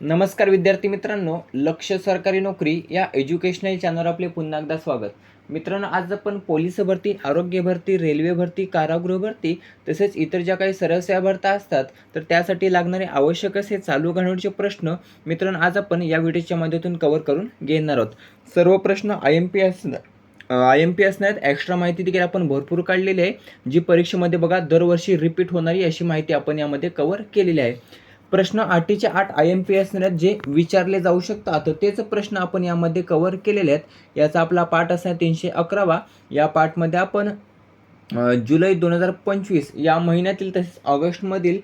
नमस्कार विद्यार्थी मित्रांनो लक्ष सरकारी नोकरी या एज्युकेशनल चॅनलवर आपले पुन्हा एकदा स्वागत. मित्रांनो आज आपण पोलीस भरती आरोग्य भरती रेल्वे भरती कारागृह भरती तसेच इतर ज्या काही सरळ सेवा असतात तर त्यासाठी लागणारे आवश्यक असे चालू घडामोडीचे प्रश्न मित्रांनो आज आपण या व्हिडिओच्या माध्यमातून कव्हर करून घेणार आहोत. सर्व प्रश्न I M P S I M P असण्यात extra माहिती देखील आपण भरपूर काढलेली आहे जी परीक्षेमध्ये बघा दरवर्षी रिपीट होणारी अशी माहिती आपण यामध्ये कव्हर केलेली आहे. प्रश्न आठीचे आठ आय एम पी असणाऱ्यात जे विचारले जाऊ शकतात तेच प्रश्न आपण यामध्ये कव्हर केलेले आहेत. याचा आपला पाठ असा तीनशे अकरावा. या पाठमध्ये आपण जुलै दोन हजार पंचवीस या महिन्यातील तसेच ऑगस्टमधील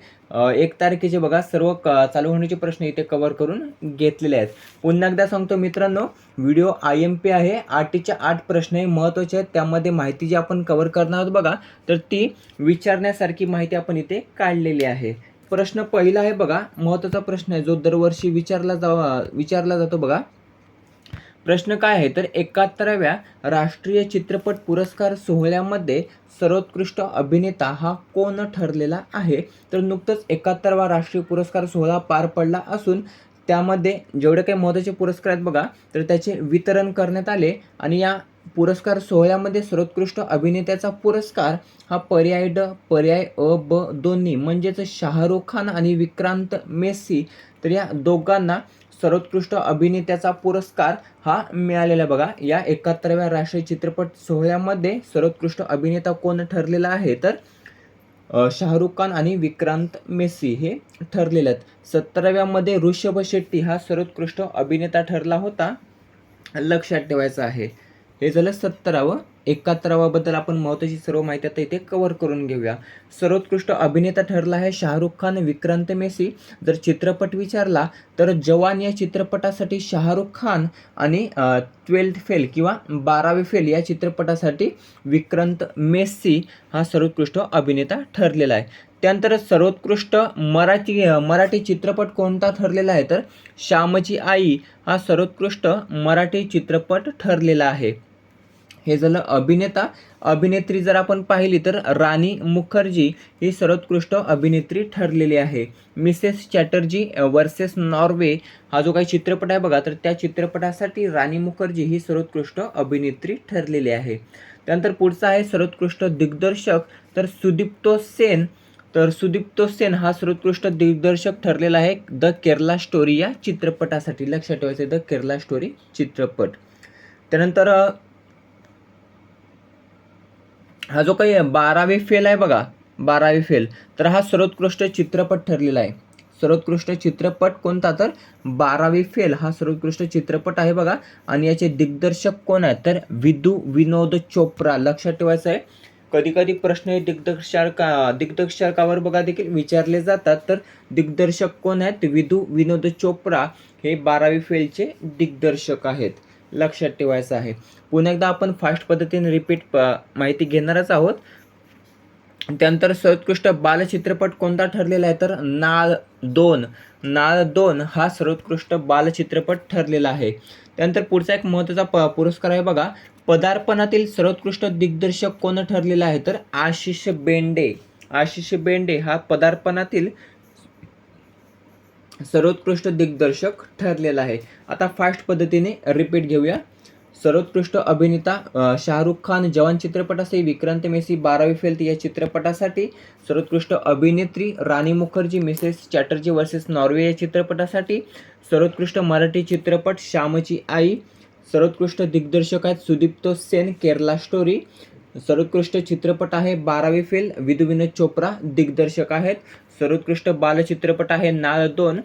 एक तारखेचे बघा सर्व क चालू होण्याचे प्रश्न इथे कव्हर करून घेतलेले आहेत. पुन्हा एकदा सांगतो मित्रांनो व्हिडिओ आय एम पी आहे. आठच्या आठ प्रश्न हे महत्त्वाचे आहेत. त्यामध्ये माहिती जी आपण कव्हर करणार आहोत बघा तर ती विचारण्यासारखी माहिती आपण इथे काढलेली आहे. प्रश्न पहिला आहे बघा महत्त्वाचा प्रश्न आहे जो दरवर्षी विचारला जा विचारला जातो बघा. प्रश्न काय आहे? तर एकाहत्तराव्या राष्ट्रीय चित्रपट पुरस्कार सोहळ्यामध्ये सर्वोत्कृष्ट अभिनेता हा कोण ठरलेला आहे? तर नुकतंच एकाहत्तरावा राष्ट्रीय पुरस्कार सोहळा पार पडला असून त्यामध्ये जेवढे काही महत्त्वाचे पुरस्कार आहेत बघा तर त्याचे वितरण करण्यात आले. आणि या पुरस्कार सोहळ्यामध्ये सर्वोत्कृष्ट अभिनेत्याचा पुरस्कार हा पर्याय ड पर्याय अ ब दोन्ही म्हणजेच शाहरुख खान आणि विक्रांत मेस्सी तर या दोघांना सर्वोत्कृष्ट अभिनेत्याचा पुरस्कार हा मिळालेला बघा. या एकाहत्तराव्या राष्ट्रीय चित्रपट सोहळ्यामध्ये सर्वोत्कृष्ट अभिनेता कोण ठरलेला आहे? तर शाहरुख खान आणि विक्रांत मेस्सी हे ठरलेले आहेत. सत्तराव्यामध्ये ऋषभ शेट्टी हा सर्वोत्कृष्ट अभिनेता ठरला होता. लक्षात ठेवायचं आहे. हे झालं सत्तरावं. एकाहत्तरावाबद्दल आपण महत्त्वाची सर्व माहिती आता इथे कव्हर करून घेऊया. सर्वोत्कृष्ट अभिनेता ठरला आहे शाहरुख खान विक्रांत मेसी. जर चित्रपट विचारला तर जवान या चित्रपटासाठी शाहरुख खान आणि ट्वेल्थ फेल किंवा बारावी फेल या चित्रपटासाठी विक्रांत मेस्सी हा सर्वोत्कृष्ट अभिनेता ठरलेला आहे. त्यानंतर सर्वोत्कृष्ट मराठी मराठी चित्रपट कोणता ठरलेला आहे? तर श्यामची आई हा सर्वोत्कृष्ट मराठी चित्रपट ठरलेला आहे. हे झालं अभिनेता. अभिनेत्री जर आपण पाहिली तर राणी मुखर्जी ही सर्वोत्कृष्ट अभिनेत्री ठरलेली आहे. मिसेस चॅटर्जी वर्सेस नॉर्वे हा जो काही चित्रपट आहे बघा तर त्या चित्रपटासाठी राणी मुखर्जी ही सर्वोत्कृष्ट अभिनेत्री ठरलेली आहे. त्यानंतर पुढचा आहे सर्वोत्कृष्ट दिग्दर्शक. तर सुदीप्तो सेन तर सुदीप्तो सेन हा सर्वोत्कृष्ट दिग्दर्शक ठरलेला आहे. द केरला स्टोरी या चित्रपटासाठी लक्षात ठेवायचं द केरला स्टोरी चित्रपट. त्यानंतर हा जो काही बारावी फेल आहे बघा बारावी फेल तर हा सर्वोत्कृष्ट चित्रपट ठरलेला आहे. सर्वोत्कृष्ट चित्रपट कोणता? तर बारावी फेल हा सर्वोत्कृष्ट चित्रपट आहे बघा. आणि याचे दिग्दर्शक कोण आहेत? तर विदू विनोद चोप्रा. लक्षात ठेवायचं आहे कधी कधी प्रश्न हे दिग्दर्शका दिग्दर्शकावर बघा देखील विचारले जातात. तर दिग्दर्शक कोण आहेत? विदू विनोद चोप्रा हे बारावी फेलचे दिग्दर्शक आहेत. लक्षात ठेवायचं आहे. पुन्हा एकदा आपण फास्ट पद्धतीने रिपीट माहिती घेणारच आहोत. त्यानंतर सर्वोत्कृष्ट बालचित्रपट कोणता ठरलेला आहे? तर नाळ दोन. नाळ दोन हा सर्वोत्कृष्ट बालचित्रपट ठरलेला आहे. त्यानंतर पुढचा एक महत्त्वाचा प पुरस्कार आहे बघा. पदार्पणातील सर्वोत्कृष्ट दिग्दर्शक कोण ठरलेला आहे? तर आशिष बेंडे. आशिष बेंडे हा पदार्पणातील सर्वोत्कृष्ट दिग्दर्शक ठरलेला आहे. आता फास्ट पद्धतीने रिपीट घेऊया. सर्वोत्कृष्ट अभिनेता शाहरुख खान जवान चित्रपटासाठी विक्रांत मेसी बारावी फेल या चित्रपटासाठी. सर्वोत्कृष्ट अभिनेत्री Rani Mukherjee Mrs Chatterjee versus Norway या चित्रपटासाठी. सर्वोत्कृष्ट मराठी चित्रपट श्यामची आई. सर्वोत्कृष्ट दिग्दर्शक आहेत सुदीप्तो सेन केरला स्टोरी. सर्वोत्कृष्ट चित्रपट आहे बारावी फेल विधू विनोद चोप्रा दिग्दर्शक आहेत. सर्वोत्कृष्ट बालचित्रपट आहे नाळ दोन.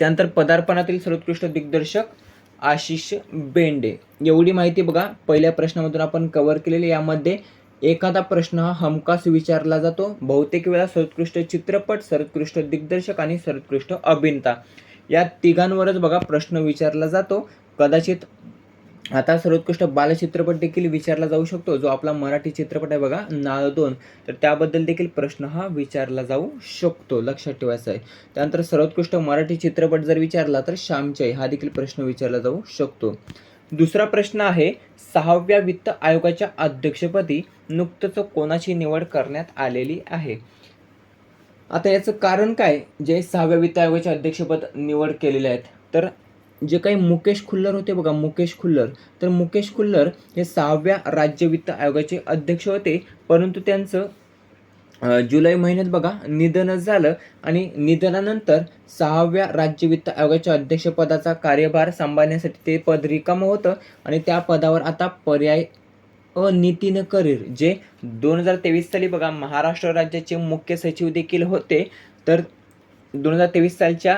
त्यानंतर पदार्पणातील सर्वोत्कृष्ट दिग्दर्शक आशिष बेंडे. एवढी माहिती बघा पहिल्या प्रश्नामधून आपण कव्हर केलेली. यामध्ये एखादा प्रश्न हा हमखास विचारला जातो. बहुतेक वेळा सर्वोत्कृष्ट चित्रपट सर्वोत्कृष्ट दिग्दर्शक आणि सर्वोत्कृष्ट अभिनेता. या तिघांवरच बघा प्रश्न विचारला जातो. कदाचित आता सर्वोत्कृष्ट बालचित्रपट देखील विचारला जाऊ शकतो. जो आपला मराठी चित्रपट आहे बघा नाळ दोन. तर त्याबद्दल देखील प्रश्न हा विचारला जाऊ शकतो लक्षात ठेवायचा आहे त्यानंतर सर्वोत्कृष्ट मराठी चित्रपट जर विचारला तर श्यामचाई हा देखील प्रश्न विचारला जाऊ शकतो. दुसरा प्रश्न आहे सहाव्या वित्त आयोगाच्या अध्यक्षपदी नुकतंच कोणाची निवड करण्यात आलेली आहे? आता याचं कारण काय? जे सहाव्या वित्त आयोगाचे अध्यक्षपद निवड केलेले आहेत. तर जे काही मुकेश खुल्लर होते बघा मुकेश खुल्लर. तर मुकेश खुल्लर हे सहाव्या राज्य वित्त आयोगाचे अध्यक्ष होते. परंतु त्यांचं जुलै महिन्यात बघा निधनच झालं आणि निधनानंतर सहाव्या राज्य वित्त आयोगाच्या अध्यक्षपदाचा कार्यभार सांभाळण्यासाठी ते पद रिकामं होतं आणि त्या पदावर आता पर्याय अ करीर जे दोन हजार तेवीस साली बघा महाराष्ट्र राज्याचे मुख्य सचिव देखील होते. तर दोन हजार तेवीस सालच्या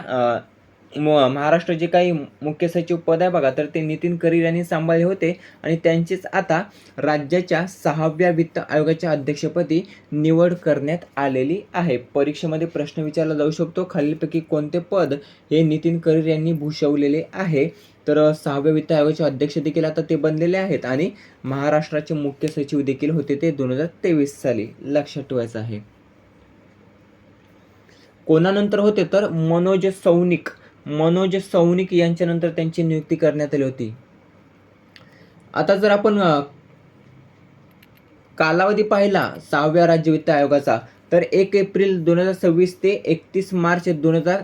म- महाराष्ट्र जे काही मुख्य सचिव पद आहे बघा तर ते नितीन करीर यांनी सांभाळले होते. आणि त्यांचीच आता राज्याच्या सहाव्या वित्त आयोगाच्या अध्यक्षपदी निवड करण्यात आलेली आहे. परीक्षेमध्ये प्रश्न विचारला जाऊ शकतो. खालीलपैकी कोणते पद हे नितीन करीर यांनी भूषवलेले आहे? तर सहाव्या वित्त आयोगाचे अध्यक्ष देखील आता ते बनलेले आहेत. आणि महाराष्ट्राचे मुख्य सचिव देखील होते ते दोन हजार तेवीस साली. लक्षात ठेवायचं आहे. कोणानंतर होते तर मनोज सौनिक. मनोज सौनिक यांच्यानंतर त्यांची नियुक्ती करण्यात आली होती. आता जर आपण कालावधी पाहिला सहाव्या राज्य वित्त आयोगाचा तर एक एप्रिल दोन हजार सव्वीस ते एकतीस मार्च दोन हजार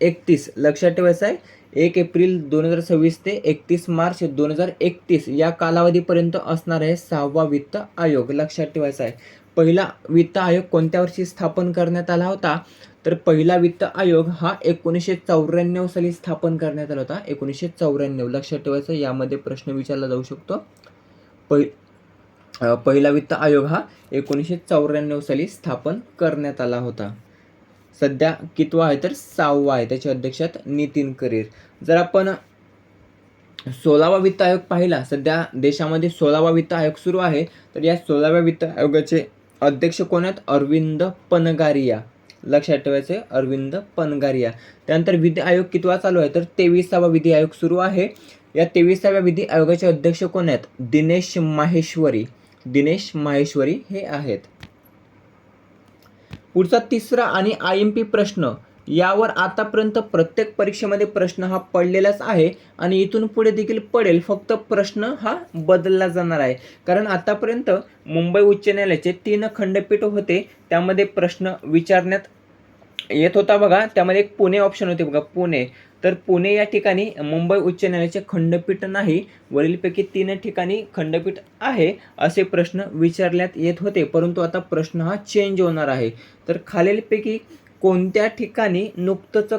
एकतीस लक्षात ठेवायचं आहे एक एप्रिल दोन हजार सव्वीस ते एकतीस मार्च दोन हजार एकतीस या कालावधीपर्यंत असणार आहे सहावा वित्त आयोग लक्षात ठेवायचा आहे. पहिला वित्त आयोग कोणत्या वर्षी स्थापन करण्यात आला होता? तर पहिला वित्त आयोग हा एकोणीसशे चौऱ्याण्णव साली स्थापन करण्यात आला होता. एकोणीसशे चौऱ्याण्णव. लक्षात ठेवायचं यामध्ये प्रश्न विचारला जाऊ शकतो. पहि पहिला वित्त आयोग हा एकोणीसशे चौऱ्याण्णव साली स्थापन करण्यात आला होता. सध्या कितवा आहे तर सहावा आहे. त्याच्या अध्यक्षात नितीन करीर. जर आपण सोळावा वित्त आयोग पाहिला सध्या देशामध्ये सोळावा वित्त आयोग सुरू आहे तर या सोळाव्या वित्त आयोगाचे अध्यक्ष कोण आहेत? अरविंद पनगारिया. लक्षात ठेवायचे अरविंद पनगारिया. त्यानंतर विधी आयोग कितवा चालू आहे? तर तेवीसावा विधी आयोग सुरू आहे. या तेवीसाव्या विधी आयोगाचे अध्यक्ष कोण आहेत? दिनेश माहेश्वरी. दिनेश माहेश्वरी हे आहेत. पुढचा तिसरा आणि आय एम पी प्रश्न. यावर आतापर्यंत प्रत्येक परीक्षेमध्ये प्रश्न हा पडलेलाच आहे आणि इथून पुढे देखील पडेल. फक्त प्रश्न हा बदलला जाणार आहे. कारण आतापर्यंत मुंबई उच्च न्यायालयाचे तीन खंडपीठ होते. त्यामध्ये प्रश्न विचारण्यात येत होता बघा. त्यामध्ये एक पुणे ऑप्शन होते बघा पुणे. तर पुणे या ठिकाणी मुंबई उच्च न्यायालयाचे खंडपीठ नाही. वरीलपैकी तीन ठिकाणी खंडपीठ आहे असे प्रश्न विचारण्यात येत होते. परंतु आता प्रश्न हा चेंज होणार आहे. तर खालीलपैकी कोणत्या ठिकाणी नुकतंच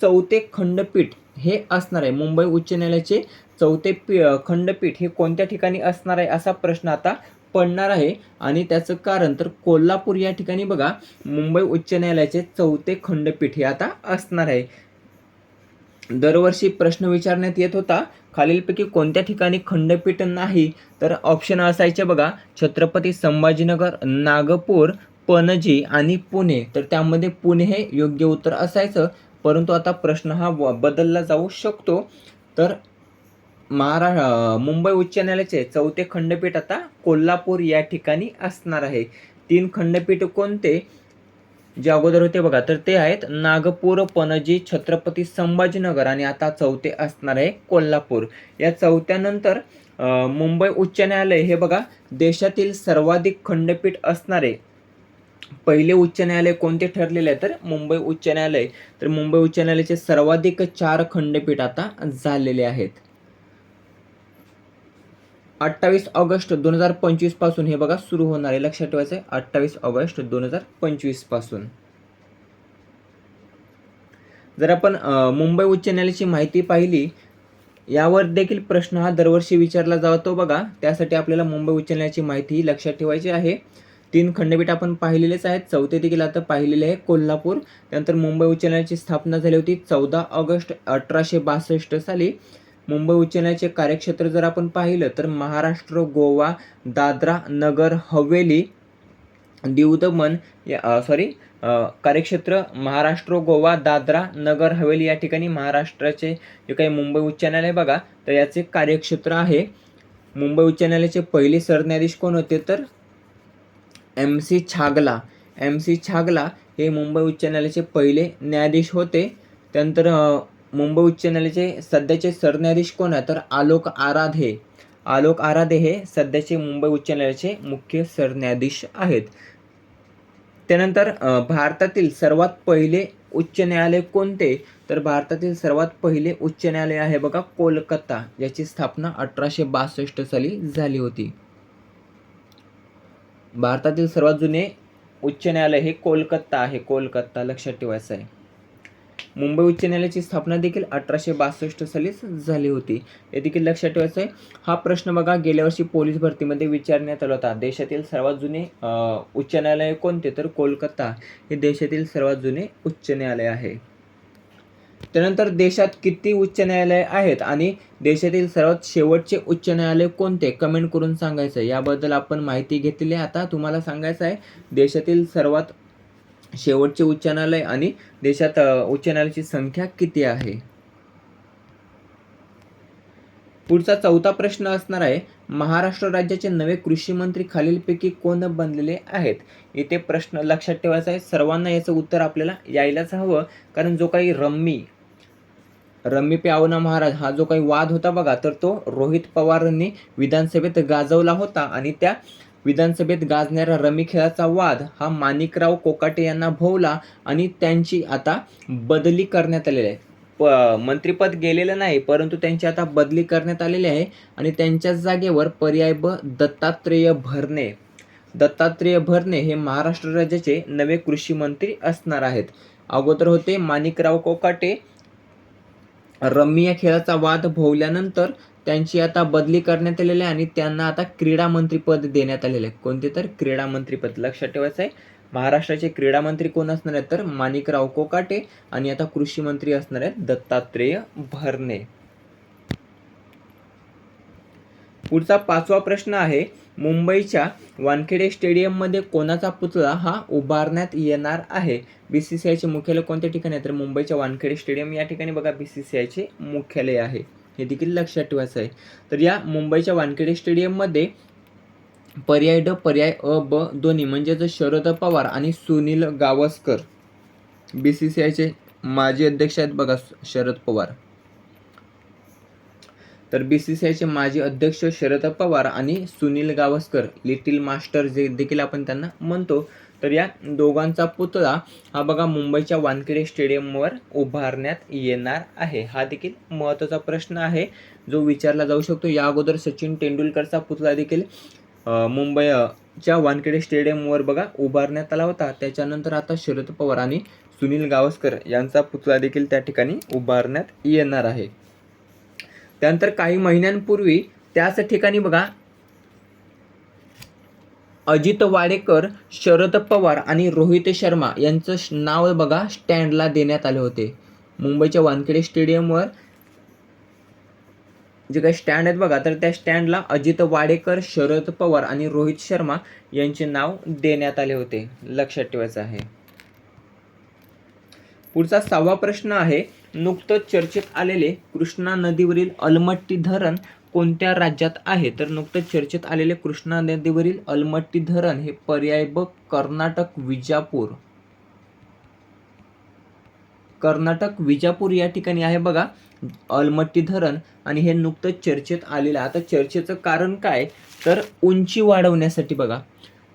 चौथे खंडपीठ हे असणार आहे? मुंबई उच्च न्यायालयाचे चौथे पी खंडपीठ हे कोणत्या ठिकाणी असणार आहे असा प्रश्न आता पडणार आहे. आणि त्याचं कारण तर कोल्हापूर या ठिकाणी बघा मुंबई उच्च न्यायालयाचे चौथे खंडपीठ हे आता असणार आहे. दरवर्षी प्रश्न विचारण्यात येत होता खालीलपैकी कोणत्या ठिकाणी खंडपीठ नाही? तर ऑप्शन असायचे बघा छत्रपती संभाजीनगर नागपूर पणजी आणि पुणे तर त्यामध्ये पुणे हे योग्य उत्तर असायचं. परंतु आता प्रश्न हा व- बदलला जाऊ शकतो. तर महारा मुंबई उच्च न्यायालयाचे चौथे खंडपीठ आता कोल्हापूर या ठिकाणी असणार आहे. तीन खंडपीठ कोणते? जे अगोदर होते बघा तर ते आहेत नागपूर पणजी छत्रपती संभाजीनगर आणि आता चौथे असणार आहे कोल्हापूर. या चौथ्यानंतर मुंबई उच्च न्यायालय हे बघा देशातील सर्वाधिक खंडपीठ असणारे पहिले उच्च न्यायालय कोणते ठरलेले आहे? तर मुंबई उच्च न्यायालय. तर मुंबई उच्च न्यायालयाचे सर्वाधिक चार खंडपीठ आता झालेले आहेत. अठ्ठावीस ऑगस्ट दोन हजार पंचवीसपासून हे बघा सुरू होणार आहे. लक्षात ठेवायचं आहे अठ्ठावीस ऑगस्ट दोन हजार पंचवीसपासून. जर आपण मुंबई उच्च न्यायालयाची माहिती पाहिली यावर देखील प्रश्न हा दरवर्षी विचारला जातो बघा. त्यासाठी आपल्याला मुंबई उच्च न्यायालयाची माहिती लक्षात ठेवायची आहे. तीन खंडपीठ आपण पाहिलेलेच आहेत. चौथे देखील आता पाहिलेले आहे कोल्हापूर. त्यानंतर मुंबई उच्च न्यायालयाची स्थापना झाली होती चौदा ऑगस्ट अठराशे बासष्ट साली. मुंबई उच्च न्यायालयाचे कार्यक्षेत्र जर आपण पाहिलं तर महाराष्ट्र गोवा दादरा नगर हवेली दीव दमन या सॉरी कार्यक्षेत्र महाराष्ट्र गोवा दादरा नगर हवेली या ठिकाणी महाराष्ट्राचे जे काही मुंबई उच्च न्यायालय बघा तर याचे कार्यक्षेत्र आहे. मुंबई उच्च न्यायालयाचे पहिले सरन्यायाधीश कोण होते तर M C Chagla. M C Chagla हे मुंबई उच्च न्यायालयाचे पहिले न्यायाधीश होते. त्यानंतर मुंबई उच्च न्यायालयाचे सध्याचे सरन्यायाधीश कोण आहे? तर आलोक आराधे. आलोक आराधे हे सध्याचे मुंबई उच्च न्यायालयाचे मुख्य सरन्यायाधीश आहेत. त्यानंतर भारतातील सर्वात पहिले उच्च न्यायालय कोणते? तर भारतातील सर्वात पहिले उच्च न्यायालय आहे बघा कोलकाता याची स्थापना अठराशे बासष्ट साली झाली होती. भारतातील सर्वात जुने उच्च न्यायालय हे कोलकाता आहे. कोलकाता लक्षात ठेवायचं आहे. मुंबई उच्च न्यायालयाची स्थापना देखील अठराशे बासष्ट सालीच झाली होती. हे देखील लक्षात ठेवायचं आहे. हा प्रश्न बघा गेल्या वर्षी पोलीस भरतीमध्ये विचारण्यात आला होता. देशातील सर्वात जुने उच्च न्यायालय कोणते? तर कोलकाता हे देशातील सर्वात जुने उच्च न्यायालय आहे. त्यानंतर देशात किती उच्च न्यायालय आहेत आणि देशातील सर्वात शेवटचे उच्च न्यायालय कोणते? कमेंट करून सांगायचं आहे. याबद्दल आपण माहिती घेतलेली आहे. आता तुम्हाला सांगायचं आहे देशातील सर्वात शेवटचे उच्च न्यायालय आणि देशात उच्च न्यायालयाची संख्या किती आहे? पुढचा चौथा प्रश्न असणार आहे महाराष्ट्र राज्याचे नवे कृषी मंत्री खालीलपैकी कोण बनलेले आहेत? इथे प्रश्न लक्षात ठेवायचा आहे. सर्वांना याचं उत्तर आपल्याला यायलाच हवं कारण जो काही रम्मी रम्मी प्यावना महाराज हा जो काही वाद होता बघा तर तो रोहित पवारांनी विधानसभेत गाजवला होता आणि त्या विधानसभेत गाजणाऱ्या रमी खेळाचा वाद हा माणिकराव कोकाटे यांना भोवला आणि त्यांची आता बदली करण्यात आलेली आहे. प मंत्रिपद गेलेलं नाही परंतु त्यांची आता बदली करण्यात आलेली आहे आणि त्यांच्या जागेवर पर्याय ब दत्तात्रेय भरणे. दत्तात्रेय भरणे हे महाराष्ट्र राज्याचे नवे कृषी मंत्री असणार आहेत. अगोदर होते माणिकराव कोकाटे रम्मी या खेळाचा वाद भोवल्यानंतर त्यांची आता बदली करण्यात आलेली आहे आणि त्यांना आता क्रीडा मंत्रीपद देण्यात आलेले आहे. कोणते तर? क्रीडा मंत्रीपद लक्षात ठेवायचं आहे. महाराष्ट्राचे क्रीडा मंत्री कोण असणार आहेत तर? माणिकराव कोकाटे आणि आता कृषी मंत्री असणार आहेत दत्तात्रेय भरणे. पुढचा पाचवा प्रश्न आहे मुंबईच्या वानखेडे स्टेडियममध्ये कोणाचा पुतळा हा उभारण्यात येणार आहे? बी सी सी आयचे मुख्यालय कोणत्या ठिकाणी आहे? तर मुंबईच्या वानखेडे स्टेडियम या ठिकाणी बघा बी सी सी आयचे मुख्यालय आहे. हे देखील लक्षात ठेवायचं आहे. तर या मुंबईच्या वानखेडे स्टेडियममध्ये पर्याय ड पर्याय अ ब दोन्ही म्हणजेच शरद पवार आणि Sunil Gavaskar B C C आयचे माजी अध्यक्ष आहेत बघा शरद पवार. तर बी सी सी आयचे माजी अध्यक्ष शरद पवार आणि सुनील गावस्कर लिटिल मास्टर जे देखील आपण त्यांना म्हणतो तर या दोघांचा पुतळा हा बघा मुंबईच्या वानखेडे स्टेडियमवर उभारण्यात येणार आहे. हा देखील महत्त्वाचा प्रश्न आहे जो विचारला जाऊ शकतो. या अगोदर सचिन तेंडुलकरचा पुतळा देखील मुंबईच्या वानखेडे स्टेडियमवर बघा उभारण्यात आला होता. त्याच्यानंतर आता शरद पवार आणि सुनील गावस्कर यांचा पुतळा देखील त्या ठिकाणी उभारण्यात येणार आहे. त्यानंतर काही महिन्यांपूर्वी त्याच ठिकाणी बघा अजित वाडेकर शरद पवार आणि रोहित शर्मा यांचं नाव बघा स्टँडला देण्यात आले होते. मुंबईच्या वानखेडे स्टेडियमवर जे काही स्टँड आहेत बघा तर त्या स्टँडला अजित वाडेकर शरद पवार आणि रोहित शर्मा यांचे नाव देण्यात आले होते. लक्षात ठेवायचं आहे. पुढचा सहावा प्रश्न आहे नुकतंच चर्चेत आलेले कृष्णा नदीवरील अलमट्टी धरण कोणत्या राज्यात आहे? तर नुकतंच चर्चेत आलेले कृष्णा नदीवरील अलमट्टी धरण हे पर्याय ब कर्नाटक विजापूर. कर्नाटक विजापूर या ठिकाणी आहे बघा अलमट्टी धरण. आणि हे नुकतंच चर्चेत आलेलं आता चर्चेचं कारण काय? तर उंची वाढवण्यासाठी बघा.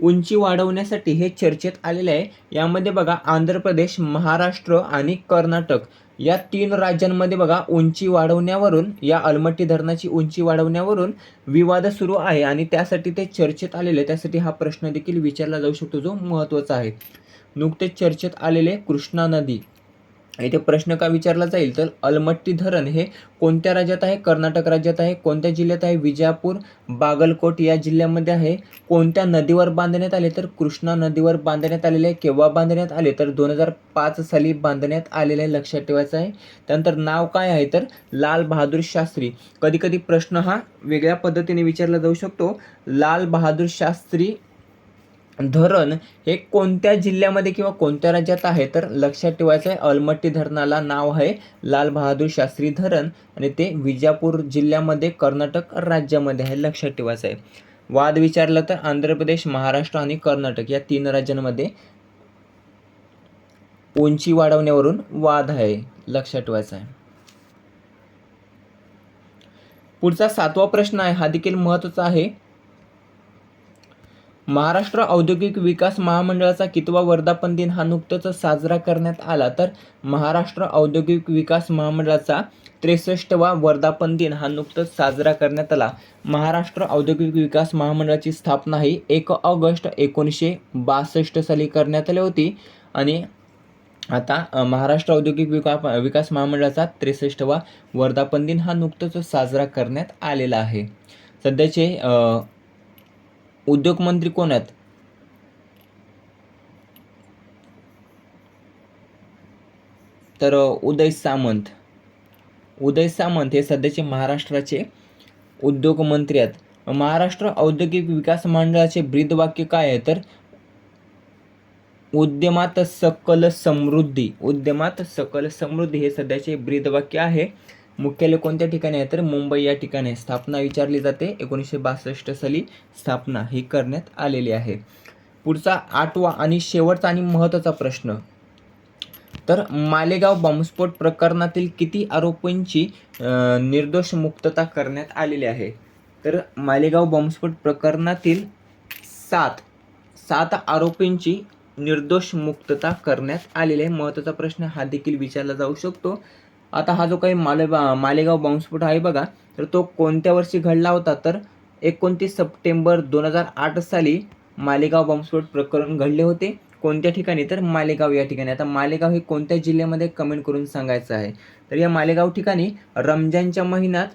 उंची वाढवण्यासाठी हे चर्चेत आलेले आहे. यामध्ये बघा आंध्र प्रदेश महाराष्ट्र आणि कर्नाटक. या तीन राज्यांमध्ये बघा उंची वाढवण्यावरून या अलमट्टी धरणाची उंची वाढवण्यावरून विवाद सुरू आहे आणि त्यासाठी ते चर्चेत आलेले आहे. त्यासाठी हा प्रश्न देखील विचारला जाऊ शकतो जो महत्त्वाचा आहे. नुकतेच चर्चेत आलेले कृष्णा नदी. इथे प्रश्न का विचारला जाईल? तर अलमट्टी धरण हे कोणत्या राज्यात आहे? कर्नाटक राज्यात आहे. कोणत्या जिल्ह्यात आहे? विजापूर बागलकोट या जिल्ह्यामध्ये आहे. कोणत्या नदीवर बांधण्यात आले? तर कृष्णा नदीवर बांधण्यात आलेले आहे. केव्हा बांधण्यात आले? तर दोन हजार पाच साली बांधण्यात आलेले आहे. लक्षात ठेवायचं आहे. त्यानंतर नाव काय आहे? तर लाल बहादूर शास्त्री. कधी कधी प्रश्न हा वेगळ्या पद्धतीने विचारला जाऊ शकतो. लाल बहादूर शास्त्री धरण हे कोणत्या जिल्ह्यामध्ये किंवा कोणत्या राज्यात आहे? तर लक्षात ठेवायचं आहे अलमट्टी धरणाला नाव आहे लाल बहादूर शास्त्री धरण आणि ते विजापूर जिल्ह्यामध्ये कर्नाटक राज्यामध्ये आहे लक्षात ठेवायचं आहे. वाद विचारला तर आंध्र प्रदेश महाराष्ट्र आणि कर्नाटक या तीन राज्यांमध्ये उंची वाढवण्यावरून वाद आहे लक्षात ठेवायचा आहे. पुढचा सातवा प्रश्न आहे हा देखील महत्त्वाचा आहे. महाराष्ट्र औद्योगिक विकास महामंडळाचा कितवा वर्धापन दिन हा नुकताच साजरा करण्यात आला. तर महाराष्ट्र औद्योगिक विकास महामंडळाचा त्रेसष्टवा वर्धापन दिन हा नुकताच साजरा करण्यात आला. महाराष्ट्र औद्योगिक विकास महामंडळाची स्थापना ही एक ऑगस्ट एकोणीसशे बासष्ट साली करण्यात आली होती. आणि आता महाराष्ट्र औद्योगिक विका विकास महामंडळाचा त्रेसष्टवा वर्धापन दिन हा नुकताच साजरा करण्यात आलेला आहे. सध्याचे उद्योगमंत्री कोण आहेत? तर उदय सामंत. उदय सामंत हे सध्याचे महाराष्ट्राचे उद्योगमंत्री आहेत. महाराष्ट्र औद्योगिक विकास मंडळाचे ब्रीदवाक्य काय आहे? तर उद्यमात सकल समृद्धी. उद्यमात सकल समृद्धी हे सध्याचे ब्रीदवाक्य आहे. मुख्यालय कोणत्या ठिकाणी आहे? तर मुंबई या ठिकाणी स्थापना विचारली जाते. एकोणीसशे बासष्ट साली स्थापना ही करण्यात आलेली आहे. पुढचा आठवा आणि शेवटचा आणि महत्त्वाचा प्रश्न. तर मालेगाव बॉम्बस्फोट प्रकरणातील किती आरोपींची निर्दोष मुक्तता करण्यात आलेली आहे? तर मालेगाव बॉम्बस्फोट प्रकरणातील सात सात आरोपींची निर्दोष मुक्तता करण्यात आलेली आहे. महत्त्वाचा प्रश्न हा देखील विचारला जाऊ शकतो. आता हा जो काही माले मालेगाव बॉम्बस्फोट आहे बघा तर तो कोणत्या वर्षी घडला होता? तर एकोणतीस सप्टेंबर दोन हजार आठ साली मालेगाव बॉम्बस्फोट प्रकरण घडले होते. कोणत्या ठिकाणी? तर मालेगाव या ठिकाणी. आता मालेगाव हे कोणत्या जिल्ह्यामध्ये कमेंट करून सांगायचं आहे? तर या मालेगाव ठिकाणी रमजानच्या महिन्यात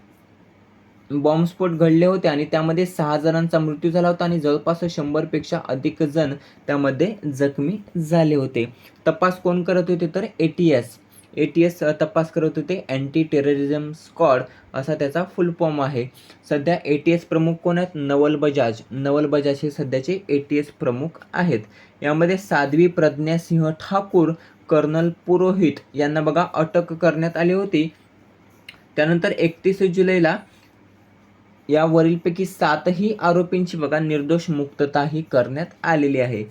बॉम्बस्फोट घडले होते आणि त्यामध्ये सहा जणांचा मृत्यू झाला होता आणि जवळपास शंभरपेक्षा अधिक जण त्यामध्ये जखमी झाले होते. तपास कोण करत होते? तर A T S A T S तपास करत होते. अँटी टेररिझम स्कॉड असा त्याचा फुल फॉर्म आहे. सध्या ए टी एस प्रमुख कोण आहेत? नवल बजाज. नवल बजाज हे सध्याचे ए टी एस प्रमुख आहेत. यामध्ये साध्वी प्रज्ञासिंह ठाकूर कर्नल पुरोहित यांना बघा अटक करण्यात आली होती. त्यानंतर एकतीस जुलैला यावरीलपैकी सातही आरोपींची बघा निर्दोष मुक्तता ही करण्यात आलेली आहे.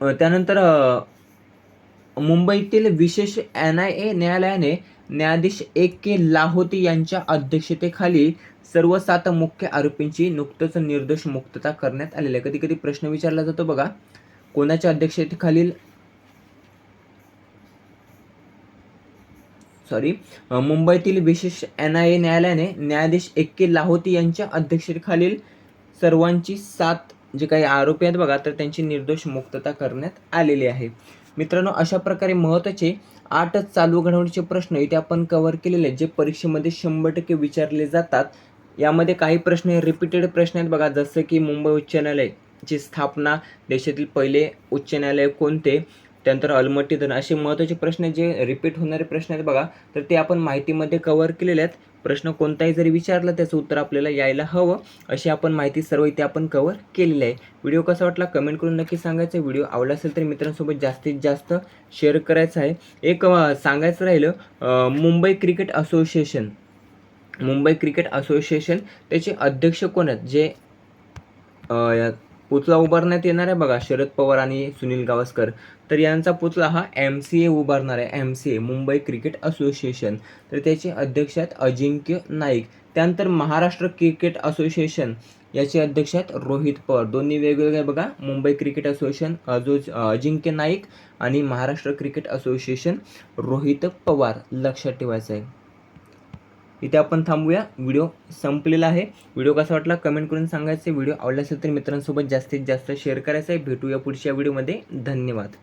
त्यानंतर मुंबईतील विशेष एन आय ए न्यायालयाने न्यायाधीश ए के लाहोती यांच्या अध्यक्षतेखाली सर्व सात मुख्य आरोपींची नुकतंच निर्दोष मुक्तता करण्यात आलेली आहे. कधी कधी प्रश्न विचारला जातो बघा. कोणाच्या अध्यक्षतेखालील सॉरी मुंबईतील विशेष एन आय ए न्यायालयाने न्यायाधीश ए के लाहोती यांच्या अध्यक्षतेखालील सर्वांची सात जे काही आरोपी आहेत बघा तर त्यांची निर्दोष मुक्तता करण्यात आलेली आहे. मित्रांनो अशा प्रकारे महत्त्वाचे आठच चालू घडवण्याचे प्रश्न इथे आपण कव्हर केलेले आहेत जे परीक्षेमध्ये शंभर टक्के विचारले जातात. यामध्ये काही प्रश्न हे रिपीटेड प्रश्न आहेत बघा जसं की मुंबई उच्च न्यायालयाची स्थापना देशातील पहिले उच्च न्यायालय कोणते? त्यानंतर अलमट्टी धरण असे महत्त्वाचे प्रश्न जे रिपीट होणारे प्रश्न आहेत बघा. तर ते आपण माहितीमध्ये कव्हर केलेले आहेत. प्रश्न कोणताही जरी विचारला त्याचं उत्तर आपल्याला यायला हवं. अशी आपण माहिती सर्व इथे आपण कवर केलेली आहे. व्हिडिओ कसा वाटला? कमेंट करून नक्की सांगायचं व्हिडिओ आवडला असेल तर मित्रांसोबत जास्तीत जास्त शेअर करायचं आहे. एक सांगायचं राहिलं Mumbai cricket association Mumbai cricket association त्याचे अध्यक्ष कोण आहेत? जे पुतळा उभारण्यात येणार आहे बघा शरद पवार आणि सुनील गावस्कर. तर यांचा पुतळा हा एम सी ए उभारणार आहे M C A Mumbai cricket association तर त्याचे अध्यक्ष आहेत अजिंक्य नाईक. त्यानंतर महाराष्ट्र क्रिकेट असोसिएशन याचे अध्यक्ष आहेत रोहित पवार. दोन्ही वेगवेगळे बघा मुंबई क्रिकेट असोसिएशन अजो अजिंक्य नाईक आणि महाराष्ट्र क्रिकेट असोसिएशन रोहित पवार. लक्षात ठेवायचं आहे. इथे आपण थांबूया. व्हिडिओ संपलेला आहे. व्हिडिओ कसा वाटला कमेंट करून सांगायचं. व्हिडिओ आवडला असेल तर मित्रांसोबत जास्तीत जास्त शेअर करायचा आहे. भेटूया पुढच्या व्हिडिओमध्ये. धन्यवाद.